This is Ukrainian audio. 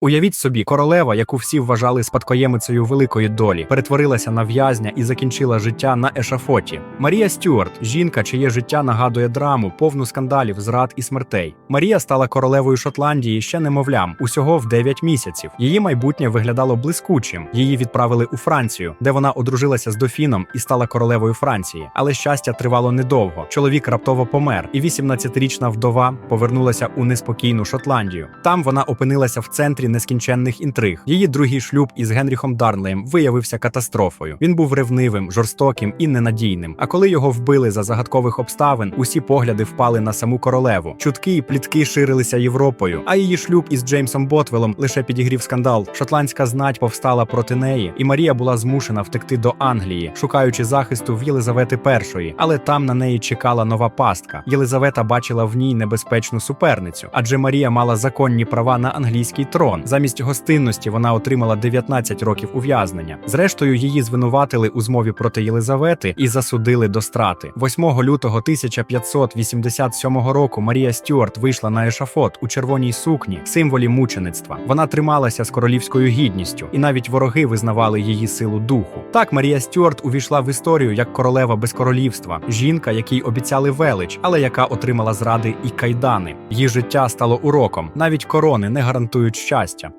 Уявіть собі, королева, яку всі вважали спадкоємицею великої долі, перетворилася на в'язня і закінчила життя на ешафоті. Марія Стюарт, жінка, чиє життя нагадує драму, повну скандалів, зрад і смертей. Марія стала королевою Шотландії ще немовлям, усього в 9 місяців. Її майбутнє виглядало блискучим. Її відправили у Францію, де вона одружилася з дофіном і стала королевою Франції. Але щастя тривало недовго. Чоловік раптово помер, і 18-річна вдова повернулася у неспокійну Шотландію. Там вона опинилася в центрі нескінченних інтриг. Її другий шлюб із Генріхом Дарнлеєм виявився катастрофою. Він був ревнивим, жорстоким і ненадійним. А коли його вбили за загадкових обставин, усі погляди впали на саму королеву. Чутки і плітки ширилися Європою. А її шлюб із Джеймсом Ботвелом лише підігрів скандал. Шотландська знать повстала проти неї, і Марія була змушена втекти до Англії, шукаючи захисту в Єлизавети І. Але там на неї чекала нова пастка. Єлизавета бачила в ній небезпечну суперницю, адже Марія мала законні права на англійський трон. Замість гостинності вона отримала 19 років ув'язнення. Зрештою, її звинуватили у змові проти Єлизавети і засудили до страти. 8 лютого 1587 року Марія Стюарт вийшла на ешафот у червоній сукні, символі мучеництва. Вона трималася з королівською гідністю, і навіть вороги визнавали її силу духу. Так Марія Стюарт увійшла в історію як королева без королівства, жінка, якій обіцяли велич, але яка отримала зради і кайдани. Її життя стало уроком. Навіть корони не гарантують щастя.